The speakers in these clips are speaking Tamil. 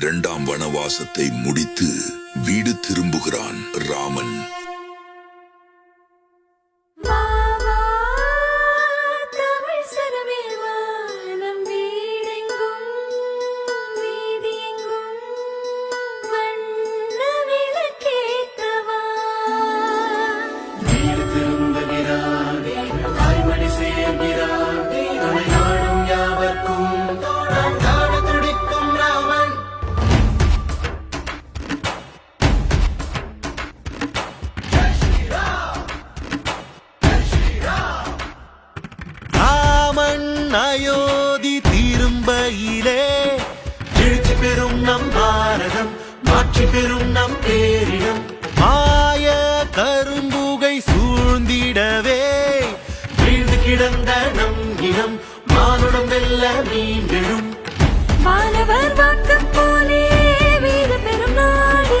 இரண்டாம் வனவாசத்தை முடித்து வீடு திரும்புகிறான் ராமன். ராமன் அயோத்தி திரும்பையிலே. எழுச்சி பெறும் நம் பாரதம் மாற்றி பெறும் நம் பேரிடம். மாய கரும்புகை சூழ்ந்திடவே. வீழ்ந்து கிடந்த நம் இனம் மானுடம் வெல்ல மீண்டெழும். மாணவர் வாக்கம் போலே வீடு பெறும் நாடு.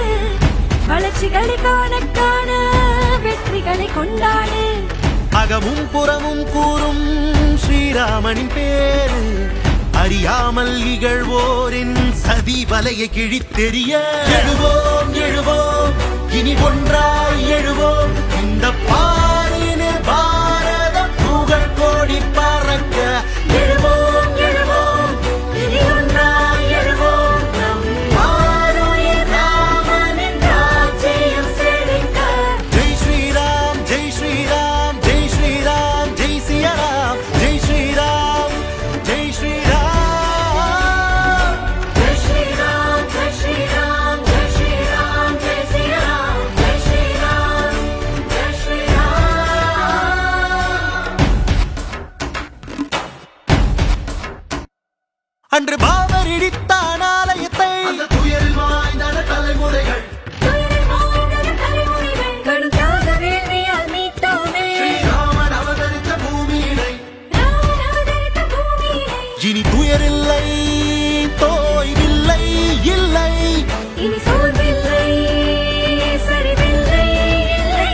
வளர்ச்சிகளை காண காண வெற்றிகளை கொண்டாடு அகமும் புறமும் கூறும் ஸ்ரீராமனின் பேரு. அறியாமல் இகழ்வோரின் சதி வலையை கிழித்தெறிய. எழுவோம் எழுவோம் இனி ஒன்றாய் எழுவோம். இந்த பா பூமியினை. ராமன் அவதரித்த பூமியிலே இனி துயரில்லை தோய்வில்லை இல்லை. இனி சோர்வில்லை சரிவில்லை இல்லை.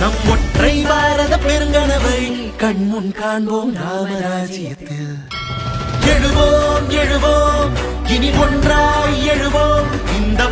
நம் ஒற்றை பாரத பெருங்கனவை கண்முன் காண்போம் ராமராஜ்யத்தில். எழுவோம் எழுவோம். இனி ஒன்றாய் எழுவோம். இந்த